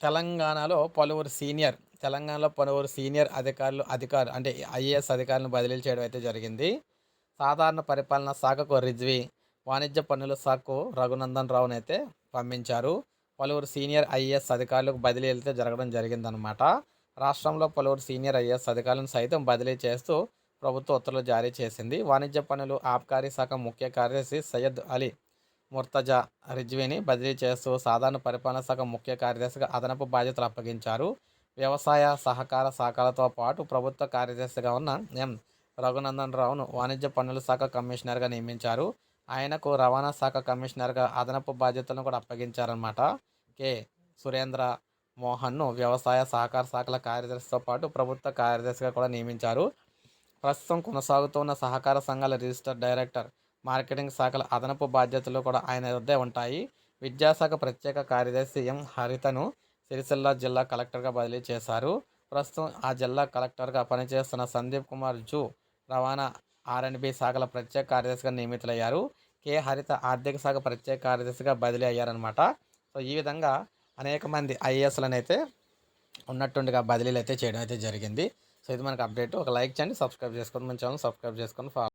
తెలంగాణలో పలువురు సీనియర్ తెలంగాణలో పలువురు సీనియర్ అధికారులు అధికారులు అంటే ఐఏఎస్ అధికారులను బదిలీ చేయడం అయితే జరిగింది. సాధారణ పరిపాలన శాఖకు రిజ్వి వాణిజ్య పన్నుల శాఖకు రఘునందన్ రావును అయితే పంపించారు. పలువురు సీనియర్ ఐఏఎస్ అధికారులకు బదిలీ అయితే జరగడం జరిగిందనమాట రాష్ట్రంలో పలువురు సీనియర్ ఐఏఎస్ అధికారులను సైతం బదిలీ చేస్తూ ప్రభుత్వ ఉత్తర్వులు జారీ చేసింది. వాణిజ్య పన్నులు ఆబ్కారీ శాఖ ముఖ్య కార్యదర్శి సయ్యద్ అలీ ముర్తజా రిజ్వీని బదిలీ చేస్తూ సాధారణ పరిపాలన శాఖ ముఖ్య కార్యదర్శిగా అదనపు బాధ్యతలు అప్పగించారు. వ్యవసాయ సహకార శాఖలతో పాటు ప్రభుత్వ కార్యదర్శిగా ఉన్న ఎం. రఘునందన్ రావును వాణిజ్య పన్నుల శాఖ కమిషనర్గా నియమించారు. ఆయనకు రవాణా శాఖ కమిషనర్గా అదనపు బాధ్యతలను కూడా అప్పగించారన్నమాట. కె. సురేంద్ర మోహన్ను వ్యవసాయ సహకార శాఖల కార్యదర్శితో పాటు ప్రభుత్వ కార్యదర్శిగా కూడా నియమించారు. ప్రస్తుతం కొనసాగుతున్న సహకార సంఘాల రిజిస్టర్ డైరెక్టర్ మార్కెటింగ్ శాఖల అదనపు బాధ్యతలు కూడా ఆయన వద్దే ఉంటాయి. విద్యాశాఖ ప్రత్యేక కార్యదర్శి ఎం. హరితను సిరిసిల్ల జిల్లా కలెక్టర్గా బదిలీ చేశారు. ప్రస్తుతం ఆ జిల్లా కలెక్టర్గా పనిచేస్తున్న సందీప్ కుమార్ జూ రవాణా ఆర్ఎండ్బి శాఖల ప్రత్యేక కార్యదర్శిగా నియమితులయ్యారు. కె. హరిత ఆర్థిక శాఖ ప్రత్యేక కార్యదర్శిగా బదిలీ అయ్యారనమాట సో ఈ విధంగా అనేక మంది ఐఏఎస్లను అయితే ఉన్నట్టుండిగా బదిలీలు అయితే చేయడం అయితే జరిగింది. సో ఇది మనకు అప్డేట్. ఒక లైక్ చేయండి సబ్స్క్రైబ్ చేసుకోండి. మన ఛానల్ సబ్స్క్రైబ్ చేసుకొని ఫాలో